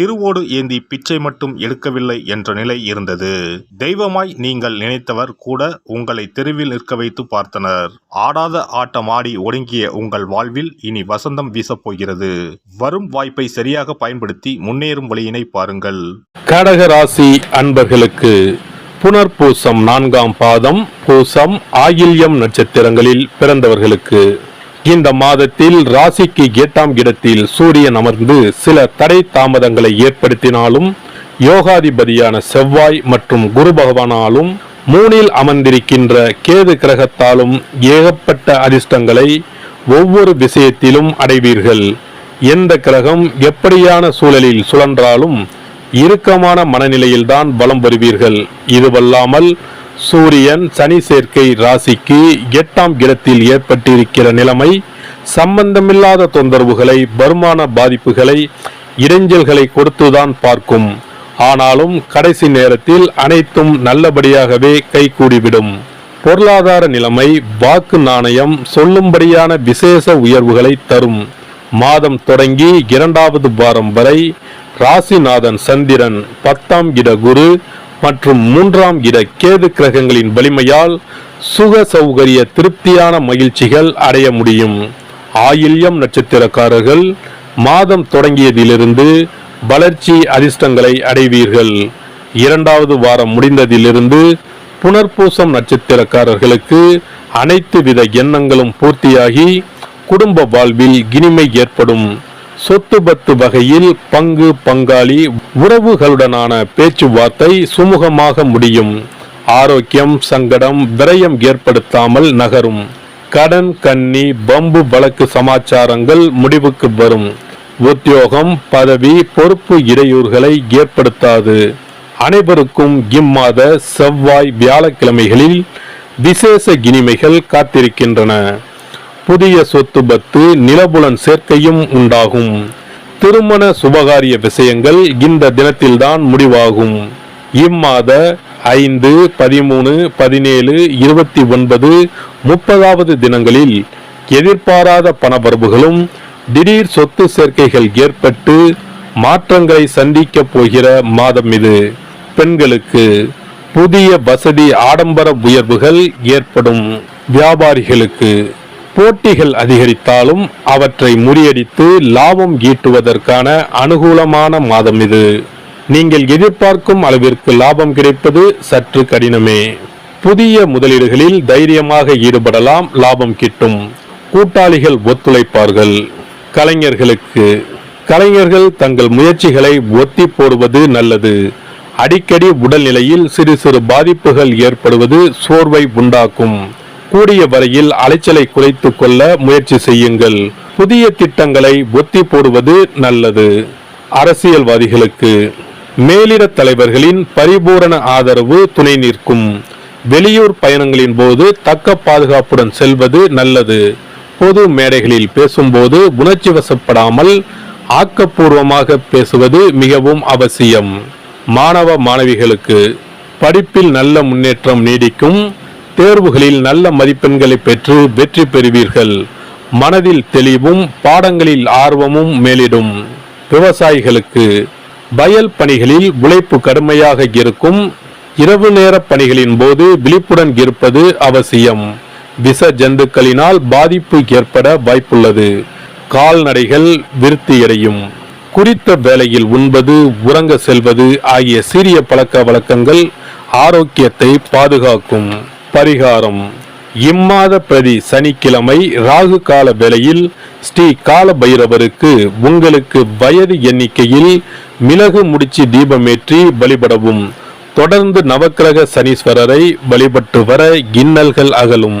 திருவோடு ஏந்தி பிச்சை மட்டும் எடுக்கவில்லை என்ற நிலை இருந்தது. தெய்வமாய் நீங்கள் நினைத்தவர் கூட உங்களை தெருவில் நிற்க வைத்து பார்த்தனர். ஆடாத ஆட்டம் ஆடி ஒடுங்கிய உங்கள் வாழ்வில் இனி வசந்தம் வீசப்போகிறது வரும் வாய்ப்பை சரியாக பயன்படுத்தி முன்னேறும் வழியினை பாருங்கள். கடகராசி அன்பர்களுக்கு புனர்பூசம் நான்காம் பாதம் பூசம் ஆயில்யம் நட்சத்திரங்களில் பிறந்தவர்களுக்கு இந்த மாதத்தில் ராசிக்கு எட்டாம் இடத்தில் சூரியன் அமர்ந்து சில தடை தாமதங்களை ஏற்படுத்தினாலும் யோகாதிபதியான செவ்வாய் மற்றும் குரு பகவானாலும் மூனில் அமர்ந்திருக்கின்ற கேது கிரகத்தாலும் ஏகப்பட்ட அதிர்ஷ்டங்களை ஒவ்வொரு விஷயத்திலும் அடைவீர்கள். எந்த கிரகம் எப்படியான சூழலில் சுழன்றாலும் இறுக்கமான மனநிலையில்தான் பலம் வருவீர்கள். இதுவல்லாமல் சூரியன் சனி சேர்க்கை ராசிக்கு எட்டாம் இடத்தில் ஏற்பட்டிருக்கிற நிலைமை சம்பந்தமில்லாத தொந்தரவுகளை வருமான பாதிப்புகளை இடைஞ்சல்களை கொடுத்துதான் பார்க்கும். ஆனாலும் கடைசி நேரத்தில் அனைத்தும் நல்லபடியாகவே கைகூடிவிடும். பொருளாதார நிலைமை வாக்கு நாணயம் சொல்லும்படியான விசேஷ உயர்வுகளை தரும். மாதம் தொடங்கி இரண்டாவது வாரம் வரை ராசிநாதன் சந்திரன் பத்தாம் இட குரு மற்றும் மூன்றாம் இட கேது கிரகங்களின் வலிமையால் சுக சௌகரிய திருப்தியான மகிழ்ச்சிகள் அடைய முடியும். ஆயில்யம் நட்சத்திரக்காரர்கள் மாதம் தொடங்கியதிலிருந்து வளர்ச்சி அதிர்ஷ்டங்களை அடைவீர்கள். இரண்டாவது வாரம் முடிந்ததிலிருந்து புனர்பூசம் நட்சத்திரக்காரர்களுக்கு அனைத்து வித எண்ணங்களும் பூர்த்தியாகி குடும்ப வாழ்வில் இனிமை ஏற்படும். சொத்து பத்து வகையில் பங்கு பங்காளி உறவுகளுடனான பேச்சுவார்த்தை சுமூகமாக முடியும். ஆரோக்கியம் சங்கடம் விரயம் ஏற்படுத்தாமல் நகரும். கடன் கன்னி பம்பு வழக்கு சமாச்சாரங்கள் முடிவுக்கு வரும். உத்தியோகம் பதவி பொறுப்பு இடையூறுகளை ஏற்படுத்தாது. அனைவருக்கும் இம்மாத செவ்வாய் வியாழக்கிழமைகளில் விசேஷ இனிமைகள் காத்திருக்கின்றன. புதிய சொத்து பத்து நிலபுலன் சேர்க்கையும் உண்டாகும். திருமண சுபகாரிய விஷயங்கள் இந்த தினத்தில்தான் முடிவாகும். இம்மாத ஐந்து பதிமூணு பதினேழு இருபத்தி ஒன்பது முப்பதாவது தினங்களில் எதிர்பாராத பணவரவுகளும் திடீர் சொத்து சேர்க்கைகள் ஏற்பட்டு மாற்றங்களை சந்திக்க போகிற மாதம் இது. பெண்களுக்கு புதிய வசதி ஆடம்பர உயர்வுகள் ஏற்படும். வியாபாரிகளுக்கு போட்டிகள் அதிகரித்தாலும் அவற்றை முறியடித்து லாபம் ஈட்டுவதற்கான அனுகூலமான மாதம் இது. நீங்கள் எதிர்பார்க்கும் அளவிற்கு லாபம் கிடைப்பது சற்று கடினமே. புதிய முதலீடுகளில் தைரியமாக ஈடுபடலாம் லாபம் கிட்டும். கூட்டாளிகள் ஒத்துழைப்பார்கள். கலைஞர்களுக்கு கலைஞர்கள் தங்கள் முயற்சிகளை ஒத்தி போடுவது நல்லது. அடிக்கடி உடல்நிலையில் சிறு சிறு பாதிப்புகள் ஏற்படுவது சோர்வை உண்டாக்கும். கூடிய வரையில் அலைச்சலை குறைத்துக் கொள்ள முயற்சி செய்யுங்கள். புதிய திட்டங்களை ஒத்தி போடுவது நல்லது. அரசியல்வாதிகளுக்கு மேலிட தலைவர்களின் பரிபூரண ஆதரவு துணை நிற்கும். வெளியூர் பயணங்களின் போது தக்க பாதுகாப்புடன் செல்வது நல்லது. பொது மேடைகளில் பேசும்போது உணர்ச்சி வசப்படாமல் ஆக்கப்பூர்வமாக பேசுவது மிகவும் அவசியம். மாணவ மாணவிகளுக்கு படிப்பில் நல்ல முன்னேற்றம் நீடிக்கும். தேர்வுகளில் நல்ல மதிப்பெண்களை பெற்று வெற்றி பெறுவீர்கள். மனதில் தெளிவும் பாடங்களில் ஆர்வமும் மேலிடும். விவசாயிகளுக்கு வயல் பணிகளில் உழைப்பு கடுமையாக இருக்கும். இரவு நேர பணிகளின் போது விழிப்புடன் இருப்பது அவசியம். விச ஜந்துக்களினால் பாதிப்பு ஏற்பட வாய்ப்புள்ளது. கால்நடைகள் விருத்தியடையும் குறித்த வேளையில் உண்பது உறங்க செல்வது ஆகிய சிறிய பழக்க வழக்கங்கள் ஆரோக்கியத்தை பாதுகாக்கும். பரிகாரம். இம்மாத பிரதி சனிக்கிழமை ராகு கால வேளையில் ஸ்ரீ கால பைரவருக்கு உங்களுக்கு வயது எண்ணிக்கையில் மிளகு முடிச்சு தீபமேற்றி வழிபடவும். தொடர்ந்து நவக்கிரக சனீஸ்வரரை வழிபட்டு வர இன்னல்கள் அகலும்.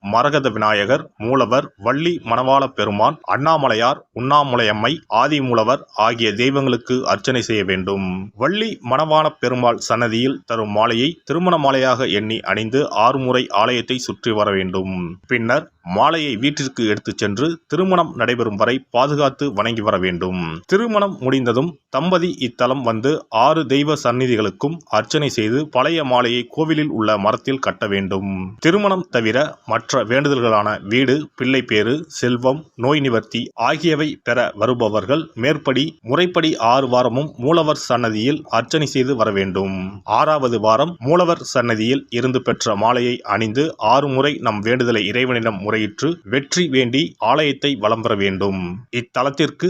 மரகத விநாயகர் மூலவர் வள்ளி மணவாள பெருமான் அண்ணாமலையார் உண்ணாமுலையம்மை ஆதிமூலவர் ஆகிய தெய்வங்களுக்கு அர்ச்சனை செய்ய வேண்டும். வள்ளி மணவாள பெருமாள் சன்னதியில் தரும் மாலையை திருமண மாலையாக எண்ணி அணிந்து ஆறு முறை ஆலயத்தை சுற்றி வர வேண்டும். பின்னர் மாலையை வீட்டிற்கு எடுத்துச் சென்று திருமணம் நடைபெறும் வரை பாதுகாத்து வணங்கி வர வேண்டும். திருமணம் முடிந்ததும் தம்பதி இத்தலம் வந்து ஆறு தெய்வ சந்நிதிகளுக்கும் அர்ச்சனை செய்து பழைய மாலையை கோவிலில் உள்ள மரத்தில் கட்ட வேண்டும். திருமணம் தவிர மற்ற மற்ற வேண்டுதல்களான வீடு பிள்ளைப்பேறு செல்வம் நோய் நிவர்த்தி ஆகியவை பெற வருபவர்கள் மேற்படி முறைப்படி ஆறு வாரமும் மூலவர் சன்னதியில் அர்ச்சனை செய்து வர வேண்டும். ஆறாவது வாரம் மூலவர் சன்னதியில் இருந்து பெற்ற மாலையை அணிந்து ஆறு முறை நம் வேண்டுதலை இறைவனிடம் முறையிட்டு வெற்றி வேண்டி ஆலயத்தை வலம் பெற வேண்டும். இத்தலத்திற்கு